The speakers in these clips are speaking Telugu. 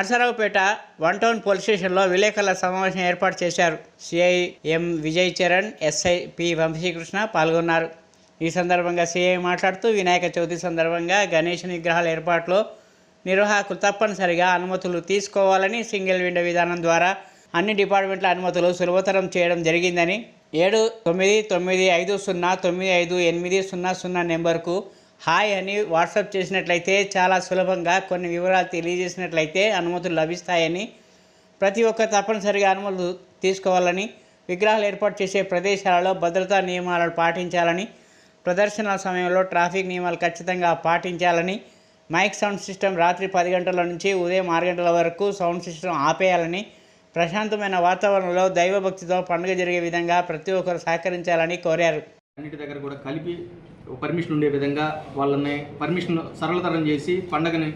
నరసరావుపేట వన్ టౌన్ పోలీస్ స్టేషన్లో విలేకరుల సమావేశం ఏర్పాటు చేశారు. CI M Vijay Charan SI P Vamsikrishna పాల్గొన్నారు. ఈ సందర్భంగా సిఐ మాట్లాడుతూ వినాయక చవితి సందర్భంగా గణేష్ విగ్రహాల ఏర్పాటులో నిర్వాహకులు తప్పనిసరిగా అనుమతులు తీసుకోవాలని సింగిల్ విండో విధానం ద్వారా అన్ని డిపార్ట్మెంట్ల అనుమతులు సులభతరం చేయడం జరిగిందని ఏడు తొమ్మిది తొమ్మిది ఐదు సున్నా తొమ్మిది ఐదు ఎనిమిది సున్నా సున్నా నెంబర్కు హాయ్ అని వాట్సాప్ చేసినట్లయితే చాలా సులభంగా కొన్ని వివరాలు తెలియజేసినట్లయితే అనుమతులు లభిస్తాయని ప్రతి ఒక్కరు తప్పనిసరిగా అనుమతులు తీసుకోవాలని విగ్రహాలు ఏర్పాటు చేసే ప్రదేశాలలో భద్రతా నియమాలను పాటించాలని ప్రదర్శనల సమయంలో ట్రాఫిక్ నియమాలు ఖచ్చితంగా పాటించాలని మైక్ సౌండ్ సిస్టమ్ రాత్రి పది గంటల నుంచి ఉదయం ఆరు గంటల వరకు సౌండ్ సిస్టమ్ ఆపేయాలని ప్రశాంతమైన వాతావరణంలో దైవభక్తితో పండుగ జరిగే విధంగా ప్రతి ఒక్కరు సహకరించాలని కోరారు. అన్నిటి దగ్గర కూడా కలిపి పర్మిషన్ ఉండే విధంగా వాళ్ళని పర్మిషన్ సరళతరం చేసి పండగని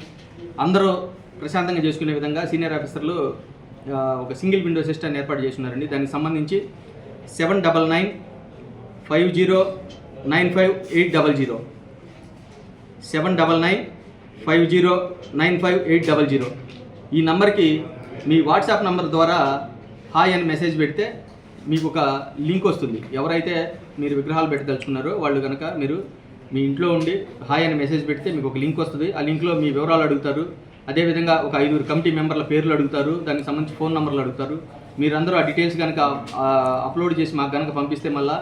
అందరూ ప్రశాంతంగా చేసుకునే విధంగా సీనియర్ ఆఫీసర్లు ఒక సింగిల్ విండో సిస్టమ్ ఏర్పాటు చేస్తున్నారండి. దానికి సంబంధించి seven double nine five zero nine five eight double zero seven double nine five zero nine five eight double zero ఈ నంబర్కి మీ వాట్సాప్ నంబర్ ద్వారా హాయ్ అని మెసేజ్ పెడితే మీకు ఒక లింక్ వస్తుంది. ఎవరైతే మీరు విగ్రహాలు పెట్టదలుచుకున్నారో వాళ్ళు కనుక మీరు మీ ఇంట్లో ఉండి హాయ్ అని మెసేజ్ పెడితే మీకు ఒక లింక్ వస్తుంది. ఆ లింక్లో మీ వివరాలు అడుగుతారు. అదేవిధంగా ఒక ఐదుగురు కమిటీ మెంబర్ల పేర్లు అడుగుతారు. దానికి సంబంధించి ఫోన్ నెంబర్లు అడుగుతారు. మీరందరూ ఆ డీటెయిల్స్ కనుక అప్లోడ్ చేసి మాకు కనుక పంపిస్తే మళ్ళీ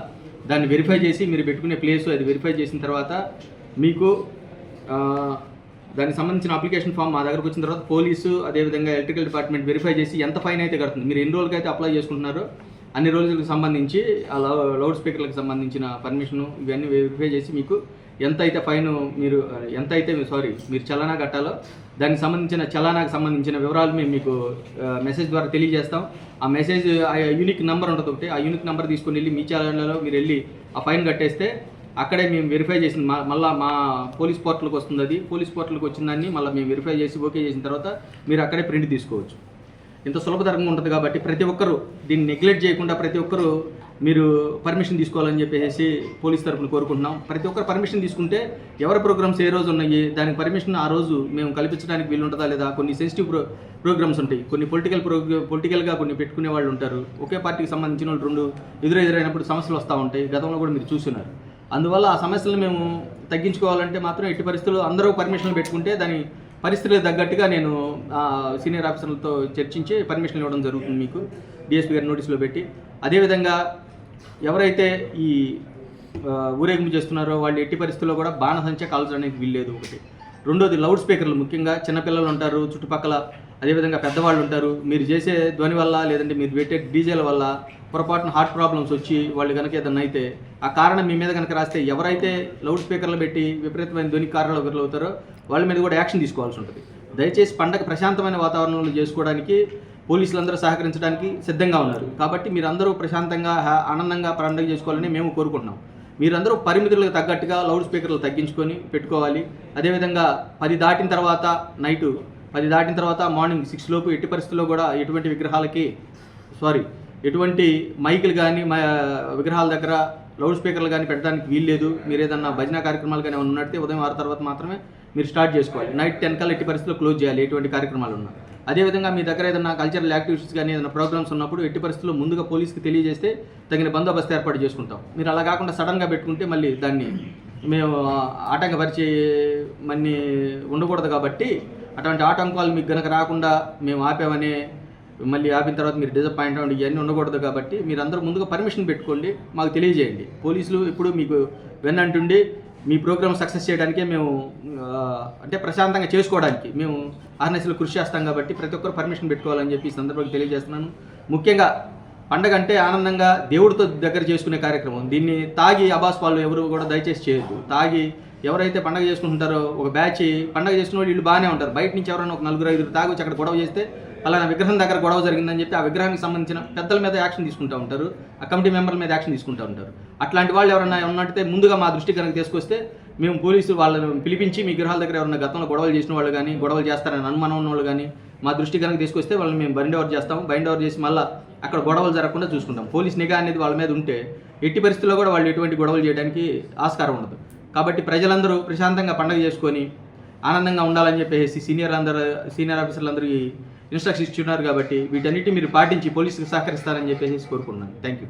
దాన్ని వెరిఫై చేసి మీరు పెట్టుకునే ప్లేస్ అది వెరిఫై చేసిన తర్వాత మీకు దానికి సంబంధించిన అప్లికేషన్ ఫామ్ మా దగ్గరకు వచ్చిన తర్వాత పోలీసు అదేవిధంగా ఎలక్ట్రికల్ డిపార్ట్మెంట్ వెరిఫై చేసి ఎంత ఫైన్ అయితే కడుతుంది. మీరు ఎన్ని రోజులకైతే అయితే అప్లై చేసుకుంటున్నారో అన్ని రోజులకు సంబంధించి ఆ లౌడ్ స్పీకర్లకు సంబంధించిన పర్మిషన్ ఇవన్నీ వెరిఫై చేసి మీకు ఎంత అయితే ఫైన్ మీరు ఎంత అయితే సారీ మీరు చలానా కట్టాలో దానికి సంబంధించిన చలానాకు సంబంధించిన వివరాలు మేము మీకు మెసేజ్ ద్వారా తెలియజేస్తాం. ఆ మెసేజ్ ఆ యూనిక్ నెంబర్ ఉంటుంది ఒకటి ఆ యూనిక్ నెంబర్ తీసుకొని వెళ్ళి మీ చలానాలో మీరు వెళ్ళి ఆ ఫైన్ కట్టేస్తే అక్కడే మేము వెరిఫై చేసిన మా మళ్ళీ మా పోలీస్ పోర్టల్కి వస్తుంది అది. పోలీస్ పోర్టల్కి వచ్చిన దాన్ని మళ్ళీ మేము వెరిఫై చేసి ఓకే చేసిన తర్వాత మీరు అక్కడే ప్రింట్ తీసుకోవచ్చు. ఇంత సులభతరంగా ఉంటుంది కాబట్టి ప్రతి ఒక్కరు దీన్ని నెగ్లెక్ట్ చేయకుండా ప్రతి ఒక్కరు మీరు పర్మిషన్ తీసుకోవాలని చెప్పేసి పోలీస్ తరఫున కోరుకుంటున్నాం. ప్రతి ఒక్కరు పర్మిషన్ తీసుకుంటే ఎవరి ప్రోగ్రామ్స్ ఏ రోజు ఉన్నాయి దానికి పర్మిషన్ ఆ రోజు మేము కల్పించడానికి వీలు ఉంటుందా లేదా కొన్ని సెన్సిటివ్ ప్రో ప్రోగ్రామ్స్ ఉంటాయి. కొన్ని పొలిటికల్ ప్రోగ్రా పొలిటికల్గా కొన్ని పెట్టుకునే వాళ్ళు ఉంటారు. ఒకే పార్టీకి సంబంధించిన వాళ్ళు రెండు ఎదురెదురైనప్పుడు సమస్యలు వస్తూ ఉంటాయి. గతంలో కూడా మీరు చూస్తున్నారు. అందువల్ల ఆ సమస్యలను మేము తగ్గించుకోవాలంటే మాత్రం ఎట్టి పరిస్థితుల్లో అందరూ పర్మిషన్లు పెట్టుకుంటే దాని పరిస్థితులకు తగ్గట్టుగా నేను సీనియర్ ఆఫీసర్లతో చర్చించి పర్మిషన్ ఇవ్వడం జరుగుతుంది మీకు. డిఎస్పీ గారి నోటీసులో పెట్టి. అదేవిధంగా ఎవరైతే ఈ ఊరేగింపు చేస్తున్నారో వాళ్ళు ఎట్టి పరిస్థితుల్లో కూడా బాణసంచ కాల్చడానికి వీల్లేదు ఒకటి. రెండోది లౌడ్ స్పీకర్లు ముఖ్యంగా చిన్నపిల్లలు ఉంటారు చుట్టుపక్కల అదేవిధంగా పెద్దవాళ్ళు ఉంటారు. మీరు చేసే ధ్వని వల్ల లేదంటే మీరు పెట్టే డీజేల వల్ల పొరపాటున హార్ట్ ప్రాబ్లమ్స్ వచ్చి వాళ్ళు కనుక ఏదన్నా అయితే ఆ కారణం మీ మీద కనుక రాస్తే ఎవరైతే లౌడ్ స్పీకర్లు పెట్టి విపరీతమైన ధ్వని కారణాలు అవుతారో వాళ్ళ మీద కూడా యాక్షన్ తీసుకోవాల్సి ఉంటుంది. దయచేసి పండగ ప్రశాంతమైన వాతావరణంలో చేసుకోవడానికి పోలీసులందరూ సహకరించడానికి సిద్ధంగా ఉన్నారు. కాబట్టి మీరందరూ ప్రశాంతంగా ఆనందంగా పండుగ చేసుకోవాలని మేము కోరుకుంటున్నాం. మీరందరూ పరిమితులకు తగ్గట్టుగా లౌడ్ స్పీకర్లు తగ్గించుకొని పెట్టుకోవాలి. అదేవిధంగా పది దాటిన తర్వాత నైటు పది దాటిన తర్వాత మార్నింగ్ సిక్స్ లోపు ఎట్టి పరిస్థితుల్లో కూడా ఎటువంటి విగ్రహాలకి సారీ ఎటువంటి మైకులు కానీ మా విగ్రహాల దగ్గర లౌడ్ స్పీకర్లు కానీ పెట్టడానికి వీల్లేదు. మీరు ఏదన్నా భజన కార్యక్రమాలు కానీ ఏమైనా ఉన్నట్టే ఉదయం ఆరు తర్వాత మాత్రమే మీరు స్టార్ట్ చేసుకోవాలి. నైట్ టెన్ కల్లా ఎట్టి పరిస్థితుల్లో క్లోజ్ చేయాలి. ఎటువంటి కార్యక్రమాలు ఉన్నా. అదేవిధంగా మీ దగ్గర ఏదైనా కల్చరల్ యాక్టివిటీస్ కానీ ఏదైనా ప్రోగ్రామ్స్ ఉన్నప్పుడు ఎట్టి పరిస్థితుల్లో ముందుగా పోలీస్కి తెలియజేస్తే తగిన బందోబస్తు ఏర్పాటు చేసుకుంటాం. మీరు అలా కాకుండా సడన్గా పెట్టుకుంటే మళ్ళీ దాన్ని మేము ఆటంకపరిచే మన్ని ఉండకూడదు కాబట్టి అటువంటి ఆటంకాలు మీకు గనక రాకుండా మేము ఆపామనే మళ్ళీ ఆపిన తర్వాత మీరు డిసప్పాయింట్ అవ్వండి ఇవన్నీ ఉండకూడదు కాబట్టి మీరు అందరూ ముందుగా పర్మిషన్ పెట్టుకోండి మాకు తెలియజేయండి. పోలీసులు ఇప్పుడు మీకు వెన్నంటుండి మీ ప్రోగ్రామ్ సక్సెస్ చేయడానికే మేము అంటే ప్రశాంతంగా చేసుకోవడానికి మేము ఆర్నెస్లో కృషి చేస్తాం కాబట్టి ప్రతి ఒక్కరు పర్మిషన్ పెట్టుకోవాలని చెప్పి ఈ సందర్భంగా తెలియజేస్తున్నాను. ముఖ్యంగా పండగ అంటే ఆనందంగా దేవుడితో దగ్గర చేసుకునే కార్యక్రమం. దీన్ని తాగి అబాస్ వాళ్ళు ఎవరు కూడా దయచేసి చేయొద్దు. తాగి ఎవరైతే పండగ చేసుకుంటుంటారో ఒక బ్యాచ్ పండగ చేసుకునే వాళ్ళు వీళ్ళు బాగానే ఉంటారు. బయట నుంచి ఎవరైనా ఒక నలుగురు ఐదుగురు తాగొచ్చి అక్కడ గొడవ చేస్తే అలానే విగ్రహం దగ్గర గొడవ జరిగిందని చెప్పి ఆ విగ్రహానికి సంబంధించిన పెద్దల మీద యాక్షన్ తీసుకుంటూ ఉంటారు. ఆ కమిటీ మెంబర్ల మీద యాక్షన్ తీసుకుంటూ ఉంటారు. అట్లాంటి వాళ్ళు ఎవరైనా ఉన్నట్టే ముందుగా మా దృష్టి కనుక తీసుకొస్తే మేము పోలీసులు వాళ్ళని పిలిపించి మీ విగ్రహాల దగ్గర ఎవరైనా గతంలో గొడవలు చేసిన వాళ్ళు కానీ గొడవలు చేస్తారని అనుమానం ఉన్న వాళ్ళు కానీ మా దృష్టి కనుక తీసుకొస్తే వాళ్ళని మేము బైండ్ ఓవర్ చేస్తాం బైండ్ ఓవర్ చేసి మళ్ళీ అక్కడ గొడవలు జరగకుండా చూసుకుంటాం. పోలీస్ నిఘా అనేది వాళ్ళ మీద ఉంటే ఎట్టి పరిస్థితుల్లో కూడా వాళ్ళు ఎటువంటి గొడవలు చేయడానికి ఆస్కారం ఉండదు. కాబట్టి ప్రజలందరూ ప్రశాంతంగా పండగ చేసుకొని ఆనందంగా ఉండాలని చెప్పేసి సీనియర్ అందరూ సీనియర్ ఆఫీసర్లందరికీ ఇన్స్ట్రక్షన్ ఇన్స్ట్రక్షన్స్ ఇచ్చున్నారు కాబట్టి వీటన్నిటి మీరు పాటించి పోలీసులకు సహకరిస్తారని చెప్పేసి కోరుకుంటున్నాను. Thank you